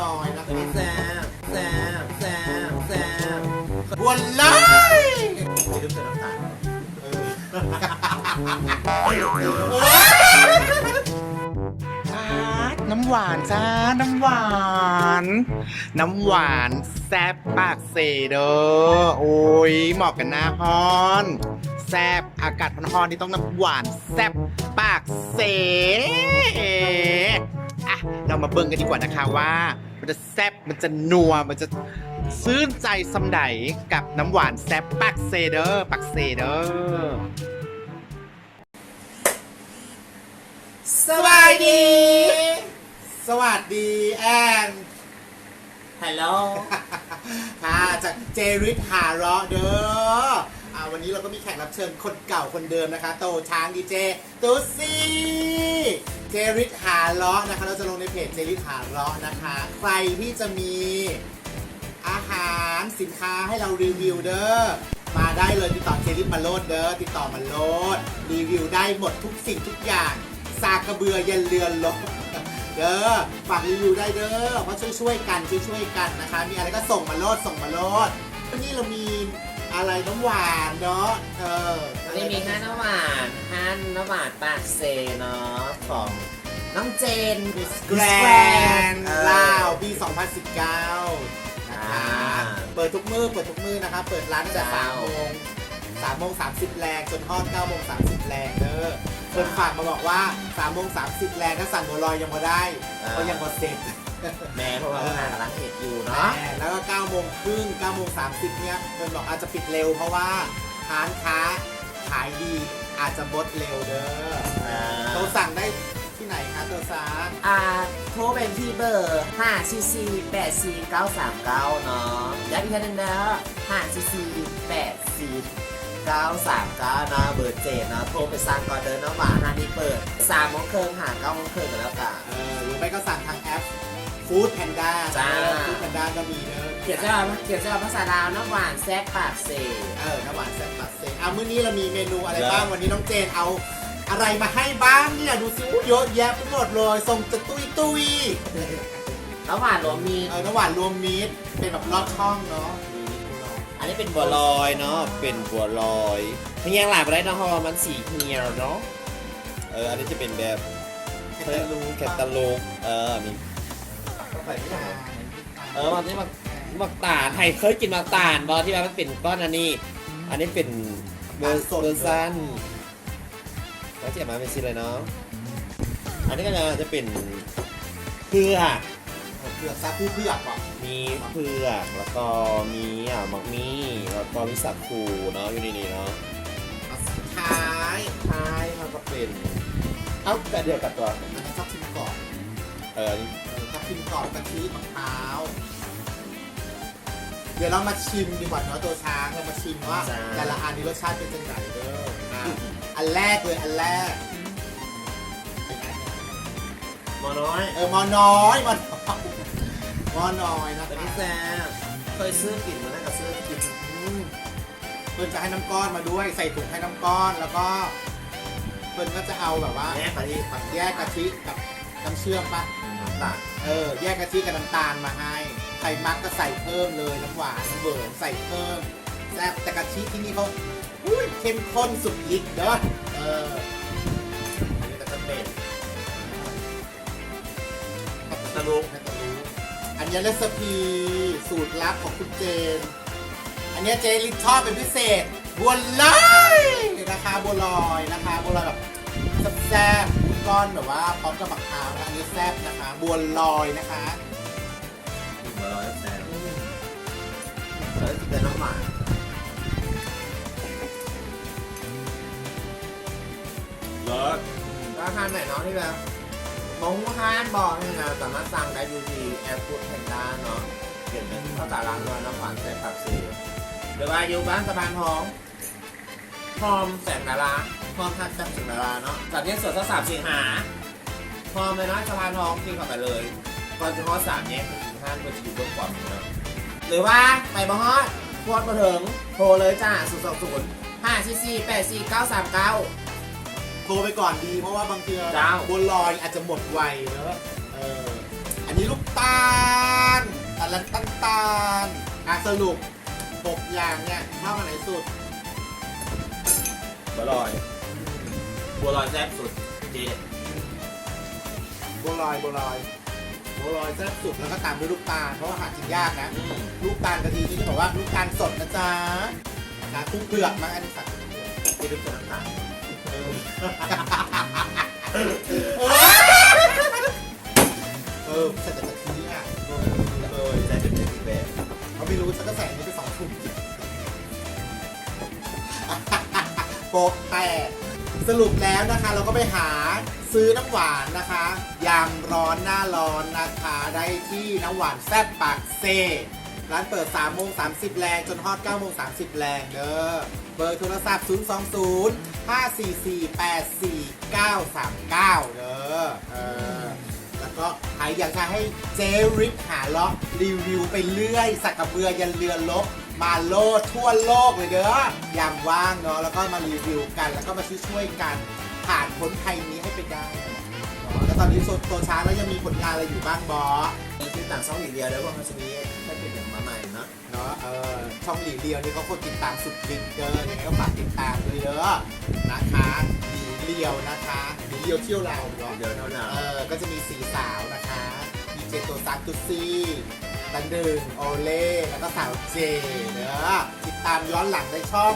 น้อยนะคะแซ่บแซ่บแซ่บแซ่บบัวลอยไม่ลืมใส่น้ำตาลเออน้ำหวานจ้า น้ำหวาน น้ำหวานแซบปากเสเด้อโอ้ยเหมาะกันหน้าฮอนแซบอากาศร้อนๆนี่ต้องน้ำหวานแซบปากเสอ่ เรามาเบิ่งกันดีกว่านะคะว่า มันจะแซบมันจะนัวมันจะซื่นใจสำใดกับน้ำหวานแซบปากเซเด้อปากเซเด้อสวัสดี สวัสดีแอนฮัลโหลค่ะจากเจริสหาเราะเด้ออ่าวันนี้เราก็มีแขกรับเชิญคนเก่าคนเดิมนะคะ โตช้างดีเจตุ๊ซี่ เจริสหาเราะนะคะ เราจะลงในเพจเจริสหาเราะนะคะ ใครที่จะมีอาหารสินค้าให้เรารีวิวเด้อ มาได้เลยติดต่อเจริสมาโลดเด้อ ติดต่อมาโลด รีวิวได้หมดทุกสิ่งทุกอย่าง สากกระเบือยันเรือนลบเด้อ ฝากรีวิวได้เด้อเพราะช่วยช่วยๆกันช่วยช่วยๆกันนะคะ มีอะไรก็ส่งมาโลดส่งมาโลดวันนี้เรามีอะไรน้ำหวานเนาะ เออ นนี้มีห้าน้ำหวานห้าน้ำหวานปากเซเนาะของน้องเจนแกรนเออลาวปี 2019 นะคะอ่าเปิดทุกมือเปิดทุกมือนะคะ เปิดร้านตั้งแต่จ้า3โมง3โมง30 แรงจนทอด9โมง30 แรงเด้อเพิ่นฝากมาบอกว่า3โมง30 แรงถ้าสั่งบัวลอยยังมาได้เพราะยังบ่เสร็จแม่เพราะว่าอาหารร้านเห็ดอยู่เนาะแน่แล้วก็9โมงครึ่ง9โมง30 เนี่ยเพิ่นบอกอาจจะปิดเร็วเพราะว่าร้านค้า ขายดีอาจจะบดเร็วเด้ออ่าโทรสั่งได้ที่ไหนคะตัวซาร์อ่าโทรเป็นที่เบอร์5 4 4 8 4 9 3 9 เนาะย้ำอีกทีหนึงนะ5 4 4 8 4 9 3 9เนาะเบอร์เจนเนาะโทรไปสั่งก่อนเดินเนาะหวานฮานี่เปิด3โมงครึ่งหา9โมงครึ่งกันแล้วกัน เออหรือไม่ก็สั่งทางแอป Food Panda จ้า ฟู้ดแพนด้าก็มีเนอะเขียนจะเขียนจะภาษาลาวน้ำหวานแซ่บปากเซเออน้ำหวานแซ่บปัดเซอะมื้อนี้เรามีเมนูอะไรบ้าง วันนี้น้องเจนเอาอะไรมาให้บ้างเนี่ยดูสิอู้เยอะแยะไปหมดเลยส่งจะตุยตุยน้ำหวานรวมมีเออน้ำหวานรวมมิตรเป็นแบบลอดช่องเนาะอันนี้เป็นบัวลอยเนาะ เป็นบัวลอยเฮียงหลายไปได้นะฮอมันสีเฮียเนาะ เออ อันนี้จะเป็นแบบแคตาลูแคตตาลูกเออ มีใส่ไม่ได้ เออมันนี้มักมักตาลไทยเคยกินมักตาลบอที่ว่ามันเป็นก้อนอันนี้ อันนี้เป็นเบอร์เบอร์สั้นแล้วเจ็บมาเป็นชิ้นเลยเนาะอันนี้ก็จะจะเป็นเผือกเผือกซาคูเผือกว่ะมีเผือกแล้วก็มีอะมักมี่แล้วก็มีสักคูเนาะอยู่ในนี้เนาะเอาสุดท้ายท้ายมันก็เป็น เอ้าแต่เดียวกับตัว อันนี้ชอบชิมก่อนเอออันนี้เออ ชอบชิมก่อนกะทิมะพร้าว เดี๋ยวเรามาชิมดีกว่าเนาะตัวช้างเรามาชิมว่าจ้า แต่ละอันนี้รสชาติเป็นจังไงเด้ออะอันแรกเลยอันแรกหมอน้อยเออมอน้อยมอน้อยมอน้อยนะตัวคะนี้แซ่บเคยซื้อกลิ่นมาแล้วก็ซื้อกินอืมเพิ่นจะให้น้ำก้อนมาด้วยใส่ถุงให้น้ำก้อนแล้วก็เพิ่นก็จะเอาแบบว่า แม่ปะที่แยกกะทิกับน้ำเชื่อมปะ ต่างเออ แยกกะทิกับน้ำตาลมาให้ ใครมักก็ใส่เพิ่มเลยน้ำหวานน้ำเบิร์นใส่เพิ่มแซ่บแต่กะทิที่นี่เขาอุ้ยเข้มข้นสุดฤทธิ์เด้อเอออันนี้ก็จะเป็นตะลุกตะลุกอันนี้เรซิปีสูตรลับของคุณเจน อันนี้เจลิชชอบเป็นพิเศษบัวลอยนะคะบัวลอยนะคะบัวลอยแบบแซ่บๆวุ้น ก้อนแบบว่าพร้อมกับมะพร้าวนะอันนี้แซ่บนะคะบัวลอยนะคะบัวลอยแซ่บแล้วจะเป็นน้ำหวานรสราคาไหนเนาะที่แบบมงฮานบอกนี่นะสามารถสั่งได้ดูที่แอปพูดแพนด้าเนาะเขียนเป็นภาษาล้างด้วยน้ำหวานแซ่บปากซีหรือว่าอยู่บ้านสะพานทอง พร้อมแสงดาราพร้อมทัดแสงดาราเนาะจัดเลี้ยงสวนสามสิงหาพร้อมเลยนะสะพานทองที่เข้าไปเลย ก่อนจะฮอดสามแยกถึงห้างก็จะอยู่บนความเนาะหรือว่าไปบ่ฮอดพอดมาถึงโทรเลยจ้า0 2 0 5 4 4 8 4 9 3 9โทรไปก่อนดีเพราะว่าบางทีจ้าวบัวลอยอาจจะหมดไวเนอะเอออันนี้ลูกตาลและน้ำตาลอะสรุปหกอย่างเนี่ยชอบอันไหนสุด บัวลอยบัวลอยแซ่บสุดเจ๊บัวลอยบัวลอยบัวลอยแซ่บสุดแล้วก็ตามด้วยลูกตาลเพราะว่าหากินยากนะ อืมลูกตาลกะทินี่จะบอกว่าลูกตาลสดนะจ๊ะนะกุ้งเปลือกมาอันนี้สั่งกุ้งเปลือกเจ๊เป็นคนน้ำตาลเออเออใส่แต่กะทิอะเออเออใจเป็นเจ๊แบบ เขาไม่รู้ฉันก็ใส่อันนี้ไปสองถุง โปกแตกสรุปแล้วนะคะ เราก็ไปหาซื้อน้ำหวานนะคะยามร้อนหน้าร้อนนะคะ ได้ที่น้ำหวานแซ่บปากเซ ร้านเปิด3โมง30 แรง จนฮอด9โมง30 แรงเด้อเบอร์โทรศัพท์ 0 2 0 5 4 4 8 4 9 3 9 เด้อเออแล้วก็ใครอยากจะให้เจริปหาล็อกรีวิวไปเรื่อย สักกระเบือยันเรือลบ มาโลดทั่วโลกเลยเด้อยามว่างเนาะแล้วก็มารีวิวกัน แล้วก็มาช่วยๆกัน ผ่านพ้นภัยนี้ให้ไปได้เนาะแล้วตอนนี้โซนตัวช้างแล้วยังมีผลงานอะไรอยู่บ้างบอสที่ต่างช่องอีกเดียวแล้วว่ามันจะมีแค่เป็นอย่างมาใหม่เนาะเนาะเออช่องหลีเดียวนี่เขาคนติดตามสุดฤทธิ์เกินยังไงก็ฝากติดตามด้วยเยอะนะคะหลีเดียวนะคะหลีเดียวเที่ยวเราเนาะเดี๋ยวเท่านั้นเออก็จะมีสีสาวนะคะดีเจตัวซักตุซี่ ตันดึงโอเล่แล้วก็สาวเจเด้อติดตามย้อนหลังในช่อง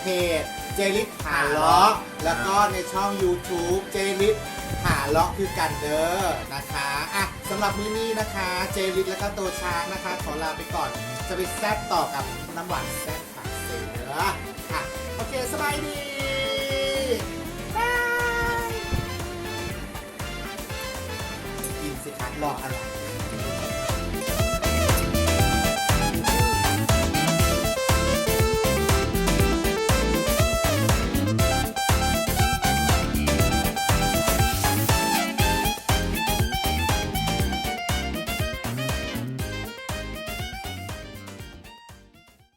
เพจเจลิฟหาล้อแล้วก็ในช่อง YouTube เจลิฟหาล้อคือกันเด้อนะคะอะสำหรับมื้อนี้นะคะ เจลิฟแล้วก็ตัวช้างนะคะ ขอลาไปก่อนจะไปแซ่บต่อกับน้ำหวานแซ่บปากเสืออะโอเคสบายดี